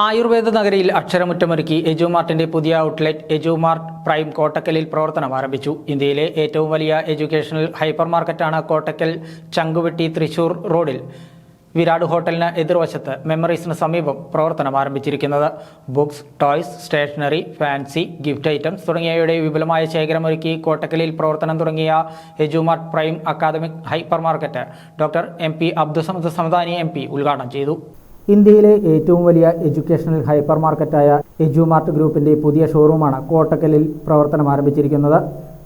ആയുർവേദ നഗരിയിൽ അക്ഷരമുറ്റമൊരുക്കി എജുമാർട്ടിന്റെ പുതിയ outlet എജുമാർട്ട് prime കോട്ടക്കലിൽ പ്രവർത്തനം ആരംഭിച്ചു. ഇന്ത്യയിലെ ഏറ്റവും വലിയ എഡ്യൂക്കേഷണൽ ഹൈപ്പർ മാർക്കറ്റാണ് കോട്ടക്കൽ ചങ്കുവെട്ടി തൃശൂർ റോഡിൽ. വിരാട് ഹോട്ടലിന് എതിർവശത്ത് മെമ്മറീസിന് സമീപം പ്രവർത്തനം ആരംഭിച്ചിരിക്കുന്നത്. Books toys stationery fancy gift items തുടങ്ങിയവയുടെ വിപുലമായ ശേഖരമൊരുക്കി കോട്ടക്കലിൽ പ്രവർത്തനം തുടങ്ങിയ Edumart prime academic hyper market doctor M P Abdussamad Samadani M P ഉദ്ഘാടനം ചെയ്തു. ഇന്ത്യയിലെ ഏറ്റവും വലിയ എഡ്യൂക്കേഷണൽ ഹൈപ്പർ മാർക്കറ്റായ എജുമാർട്ട് ഗ്രൂപ്പിന്റെ പുതിയ ഷോറൂമാണ് കോട്ടക്കലിൽ പ്രവർത്തനം ആരംഭിച്ചിരിക്കുന്നത്.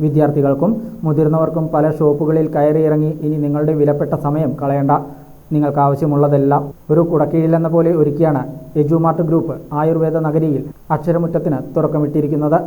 വിദ്യാർത്ഥികൾക്കും മുതിർന്നവർക്കും പല ഷോപ്പുകളിൽ കയറിയിറങ്ങി ഇനി നിങ്ങളുടെ വിലപ്പെട്ട സമയം കളയേണ്ട. നിങ്ങൾക്ക് ആവശ്യമുള്ളതെല്ലാം ഒരു കുടക്കീഴിലെന്ന പോലെ ഒരുക്കിയാണ് എജുമാർട്ട് ഗ്രൂപ്പ് ആയുർവേദ നഗരിയിൽ അക്ഷരമുറ്റത്തിന് തുറക്കമിട്ടിരിക്കുന്നത്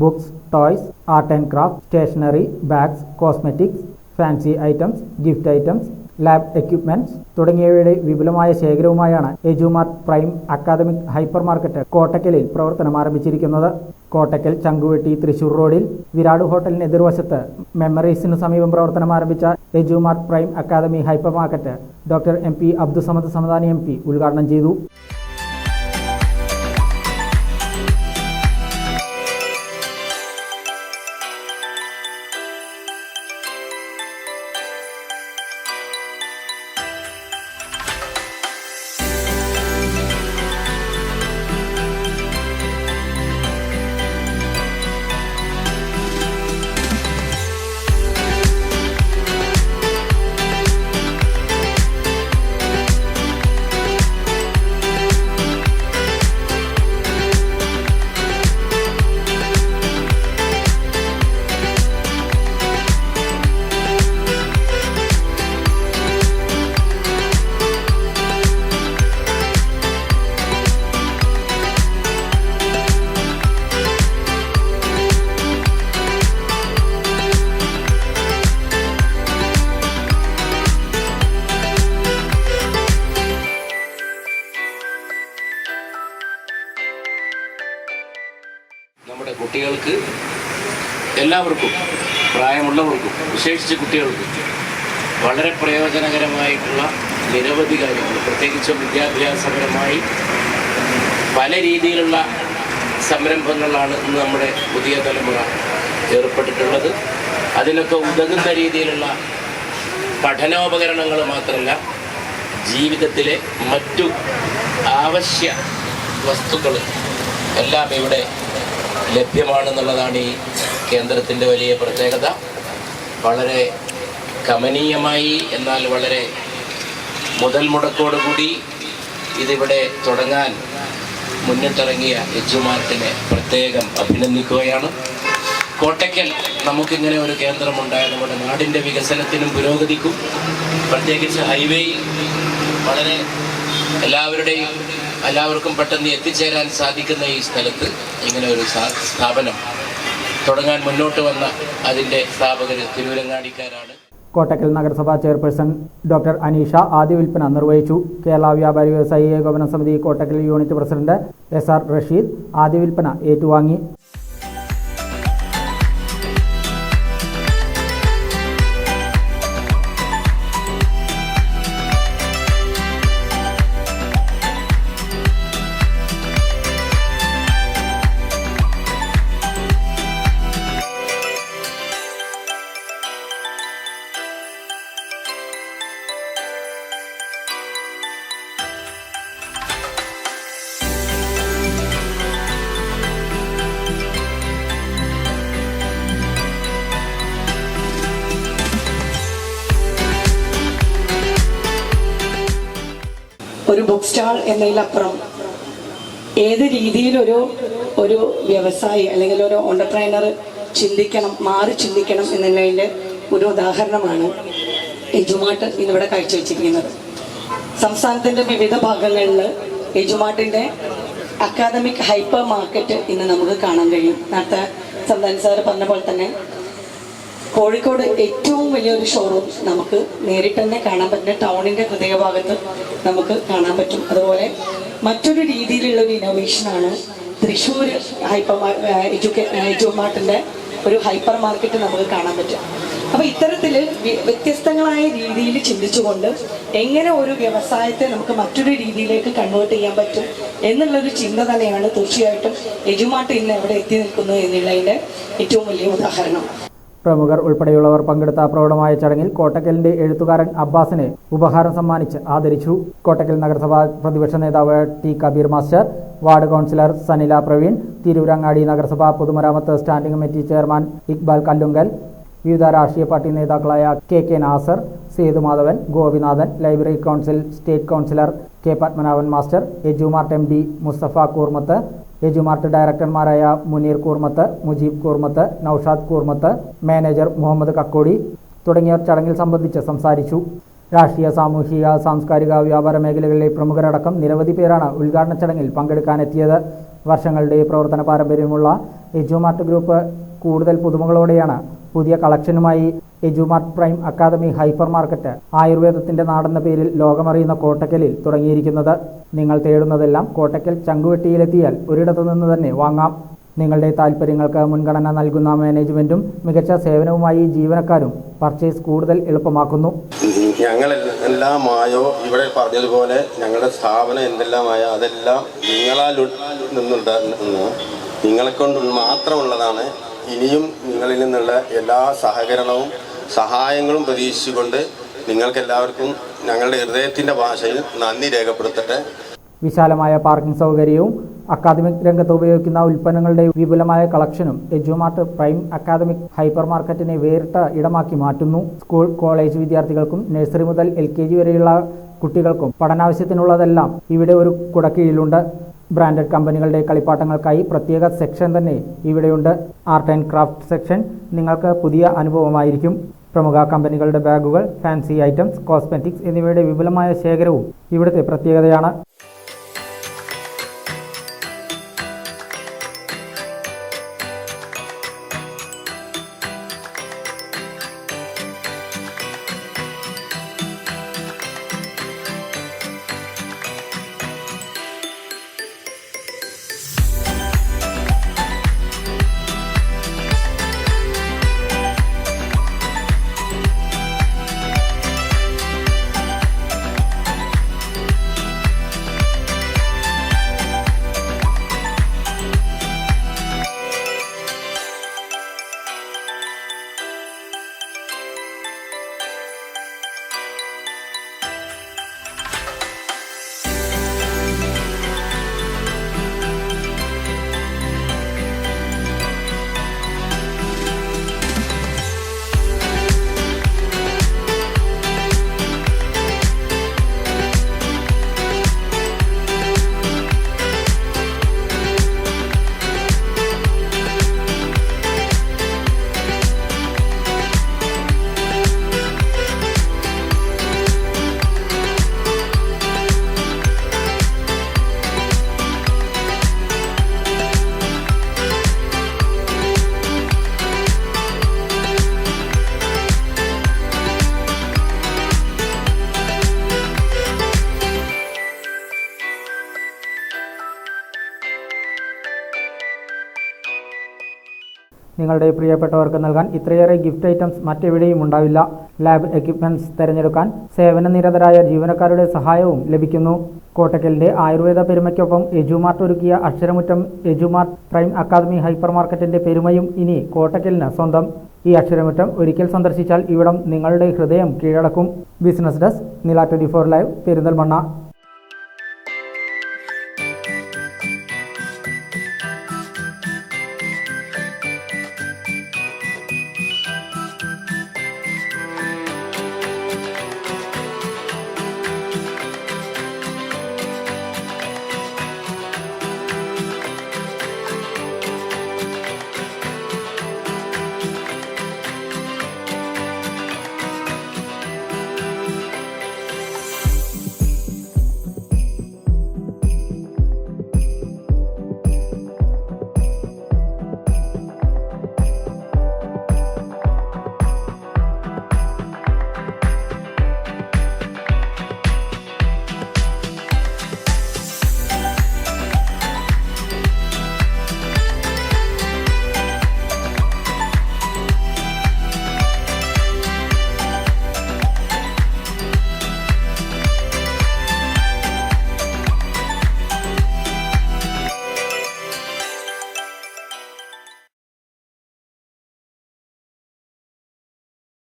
books toys art and craft stationery bags cosmetics fancy items gift items lab equipments തുടങ്ങിയവയുടെ വിപുലമായ ശേഖരവുമായാണ് Edumart prime academic hyper market കോട്ടക്കലിൽ പ്രവർത്തനം ആരംഭിച്ചിരിക്കുന്നത്. കോട്ടക്കൽ ചങ്കുവെട്ടി തൃശൂർ റോഡിൽ വിരാട് ഹോട്ടലിന് എതിർവശത്ത് മെമ്മറീസിന് സമീപം പ്രവർത്തനം ആരംഭിച്ച Edumart prime academy hyper market doctor M P Abdussamad Samadani M P ഉദ്ഘാടനം ചെയ്തു. കുട്ടികൾക്ക് എല്ലാവർക്കും പ്രായമുള്ളവർക്കും വിശേഷിച്ച് കുട്ടികൾക്കും വളരെ പ്രയോജനകരമായിട്ടുള്ള നിരവധി കാര്യങ്ങൾ. പ്രത്യേകിച്ചും വിദ്യാഭ്യാസപരമായി പല രീതിയിലുള്ള സംരംഭങ്ങളാണ് ഇന്ന് നമ്മുടെ പുതിയ തലമുറ ഏർപ്പെട്ടിട്ടുള്ളത്. അതിനൊക്കെ ഉതകുന്ന രീതിയിലുള്ള പഠനോപകരണങ്ങൾ മാത്രമല്ല ജീവിതത്തിലെ മറ്റു ആവശ്യ വസ്തുക്കൾ എല്ലാം ഇവിടെ ലഭ്യമാണെന്നുള്ളതാണ് ഈ കേന്ദ്രത്തിന്റെ വലിയ പ്രത്യേകത. വളരെ കമനീയമായി എന്നാൽ വളരെ മുതൽ മുടക്കോടുകൂടി ഇതിവിടെ തുടങ്ങാൻ മുന്നിട്ടിറങ്ങിയ യജുമാർട്ടിനെ പ്രത്യേകം അഭിനന്ദിക്കുകയാണ്. കോട്ടയ്ക്കൽ നമുക്കിങ്ങനെ ഒരു കേന്ദ്രമുണ്ടായ നമ്മുടെ നാടിന്റെ വികസനത്തിനും പുരോഗതിക്കും പ്രത്യേകിച്ച് ഹൈവേയിൽ വളരെ എല്ലാവരുടെയും എല്ലാവർക്കും പെട്ടെന്ന് എത്തിച്ചേരാൻ സാധിക്കുന്ന ഈ സ്ഥലത്ത് ഇങ്ങനെ ഒരു സ്ഥാപനം തുടങ്ങാൻ മുന്നോട്ട് വന്ന അതിന്റെ സ്ഥാപകർ തിരുവരങ്ങാടിക്കാരാണ് കോട്ടക്കൽ നഗരസഭാ ചെയർപേഴ്സൺ ഡോക്ടർ അനീഷ ആദ്യ വിൽപ്പന നിർവഹിച്ചു. കേരള വ്യാപാരി വ്യവസായി ഏകോപന സമിതി Kottakkal unit president S R Rasheed ആദ്യ വിൽപ്പന ഏറ്റുവാങ്ങി. ഒരു ബുക്ക് സ്റ്റാൾ എന്നതിലപ്പുറം ഏത് രീതിയിലൊരു ഒരു വ്യവസായി അല്ലെങ്കിൽ ഒരു ഓണ്ടർപ്രൈനർ ചിന്തിക്കണം മാറി ചിന്തിക്കണം എന്നുള്ളതിന്റെ ഒരു ഉദാഹരണമാണ് എജുമാട്ട് ഇന്നിവിടെ കാഴ്ചവെച്ചിരിക്കുന്നത് സംസ്ഥാനത്തിന്റെ വിവിധ ഭാഗങ്ങളിൽ എജുമാട്ടിന്റെ അക്കാദമിക് ഹൈപ്പർ മാർക്കറ്റ് ഇന്ന് നമുക്ക് കാണാൻ കഴിയും. നേരത്തെ സംതാൻ സാർ പറഞ്ഞ പോലെ തന്നെ കോഴിക്കോട് ഏറ്റവും വലിയൊരു ഷോറൂം നമുക്ക് നേരിട്ട് തന്നെ കാണാൻ പറ്റുന്ന ടൗണിന്റെ ഹൃദയഭാഗത്ത് നമുക്ക് കാണാൻ പറ്റും. അതുപോലെ മറ്റൊരു രീതിയിലുള്ള ഒരു ഇന്നോവേഷനാണ് തൃശ്ശൂർ ഹൈപ്പർ എഡ്യൂക്കേ ഒരു ഹൈപ്പർ മാർക്കറ്റ് നമുക്ക് കാണാൻ പറ്റും. അപ്പൊ ഇത്തരത്തിൽ വ്യ- വ്യത്യസ്തങ്ങളായ രീതിയിൽ ചിന്തിച്ചുകൊണ്ട് എങ്ങനെ ഒരു വ്യവസായത്തെ നമുക്ക് മറ്റൊരു രീതിയിലേക്ക് കൺവേർട്ട് ചെയ്യാൻ പറ്റും എന്നുള്ളൊരു ചിന്ത തന്നെയാണ് തീർച്ചയായിട്ടും എജുമാട്ട് ഇന്ന് എവിടെ എത്തി നിൽക്കുന്നു എന്നുള്ളതിന്റെ ഏറ്റവും വലിയ ഉദാഹരണം. പ്രമുഖർ ഉൾപ്പെടെയുള്ളവർ പങ്കെടുത്ത പ്രൗഢമായ ചടങ്ങിൽ കോട്ടക്കലിന്റെ എഴുത്തുകാരൻ അബ്ബാസിനെ ഉപഹാരം സമ്മാനിച്ച് ആദരിച്ചു. കോട്ടക്കൽ നഗരസഭാ പ്രതിപക്ഷ നേതാവ് T. Kabeer master ward councillor Sanila Praveen Tirurangadi നഗരസഭാ പൊതുമരാമത്ത് standing committee chairman Iqbal Kallungal വിവിധ രാഷ്ട്രീയ പാർട്ടി നേതാക്കളായ K. K. Nasar Sethumadhavan Gopinathan library council state councillor K. Padmanabhan master Edumart M. D Mustafa Koormath Edumart ഡയറക്ടർമാരായ Muneer Koormath Mujeeb Koormath Naushad Koormath manager Muhammad Kakkodi തുടങ്ങിയവർ ചടങ്ങിൽ സംബന്ധിച്ച് സംസാരിച്ചു. രാഷ്ട്രീയ സാമൂഹിക സാംസ്കാരിക വ്യാപാര മേഖലകളിലെ പ്രമുഖരടക്കം നിരവധി പേരാണ് ഉദ്ഘാടന ചടങ്ങിൽ പങ്കെടുക്കാനെത്തിയത്. വർഷങ്ങളുടെ പ്രവർത്തന പാരമ്പര്യമുള്ള എജുമാർട്ട് ഗ്രൂപ്പ് കൂടുതൽ പുതുമകളോടെയാണ് പുതിയ കളക്ഷനുമായി Edumart prime academy hyper market ആയുർവേദത്തിന്റെ നാടെന്ന പേരിൽ ലോകമറിയുന്ന കോട്ടക്കലിൽ തുടങ്ങിയിരിക്കുന്നത്. നിങ്ങൾ തേടുന്നതെല്ലാം കോട്ടക്കൽ ചങ്കുവെട്ടിയിലെത്തിയാൽ ഒരിടത്തു നിന്ന് തന്നെ വാങ്ങാം. നിങ്ങളുടെ താൽപ്പര്യങ്ങൾക്ക് മുൻഗണന നൽകുന്ന മാനേജ്മെന്റും മികച്ച സേവനവുമായി ജീവനക്കാരും പർച്ചേസ് കൂടുതൽ എളുപ്പമാക്കുന്നു. ഞങ്ങൾ എല്ലാമായോ ഇവിടെ പറഞ്ഞതുപോലെ ഞങ്ങളുടെ സ്ഥാപനം എന്തെല്ലാമായോ? അതെല്ലാം നിങ്ങളാൽ നിന്നുണ്ട് നിന്നുണ്ട നിന്ന് നിങ്ങളെ കൊണ്ട് മാത്രമുള്ളതാണ് ഇനിയും നിങ്ങളിൽ നിന്നുള്ള എല്ലാ സഹകരണവും സഹായങ്ങളും പ്രതീക്ഷിച്ചുകൊണ്ട് നിങ്ങൾക്കെല്ലാവർക്കും ഞങ്ങളുടെ ഹൃദയത്തിന്റെ ഭാഷയിൽ നന്ദി രേഖപ്പെടുത്തട്ടെ. വിശാലമായ പാർക്കിംഗ് സൗകര്യവും അക്കാദമിക് രംഗത്ത് ഉപയോഗിക്കുന്ന ഉൽപ്പന്നങ്ങളുടെ വിപുലമായ കളക്ഷനും എജുമാർട്ട് പ്രൈം അക്കാദമിക് ഹൈപ്പർ മാർക്കറ്റിനെ വേറിട്ട ഇടമാക്കി മാറ്റുന്നു. സ്കൂൾ കോളേജ് വിദ്യാർത്ഥികൾക്കും നഴ്സറി മുതൽ എൽ വരെയുള്ള കുട്ടികൾക്കും പഠനാവശ്യത്തിനുള്ളതെല്ലാം ഇവിടെ ഒരു കുടക്കീഴിലുണ്ട്. ബ്രാൻഡഡ് കമ്പനികളുടെ കളിപ്പാട്ടങ്ങൾക്കായി പ്രത്യേക സെക്ഷൻ തന്നെ ഇവിടെയുണ്ട്. Art and craft section. നിങ്ങൾക്ക് പുതിയ അനുഭവമായിരിക്കും. പ്രമുഖ കമ്പനികളുടെ ബാഗുകൾ ഫാൻസി ഐറ്റംസ് കോസ്മെറ്റിക്സ് എന്നിവയുടെ വിപുലമായ ശേഖരവും ഇവിടുത്തെ പ്രത്യേകതയാണ്. നിങ്ങളുടെ പ്രിയപ്പെട്ടവർക്ക് നൽകാൻ ഇത്രയേറെ ഗിഫ്റ്റ് ഐറ്റംസ് മറ്റെവിടെയും ഉണ്ടാവില്ല. ലാബ് എക്യുപ്മെന്റ്സ് തിരഞ്ഞെടുക്കാൻ സേവന നിരതരായ ജീവനക്കാരുടെ സഹായവും ലഭിക്കുന്നു. കോട്ടക്കലിന്റെ ആയുർവേദ പെരുമയ്ക്കൊപ്പം എജുമാർട്ട് ഒരുക്കിയ Aksharamuttam Edumart prime academy hyper മാർക്കറ്റിന്റെ പെരുമയും ഇനി കോട്ടക്കലിന് സ്വന്തം. ഈ അക്ഷരമുറ്റം ഒരിക്കൽ സന്ദർശിച്ചാൽ ഇവിടം നിങ്ങളുടെ ഹൃദയം കീഴടക്കും. Business desk Nila twenty four live Perinthalmanna.